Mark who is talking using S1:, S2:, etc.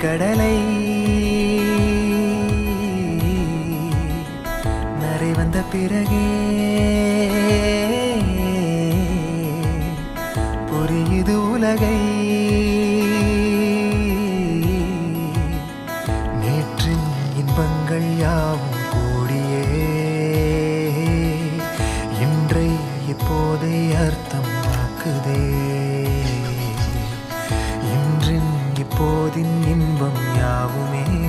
S1: கடலை. நரை வந்த பிறகே ஒரு இது உலகை. நேற்றின் இன்பங்கள் யாவும் கூடியே. இன்றை இப்போதை அர்த்தம் ஆக்குதே. இன்றின் இப்போதின் இன்பம் யாவுமே.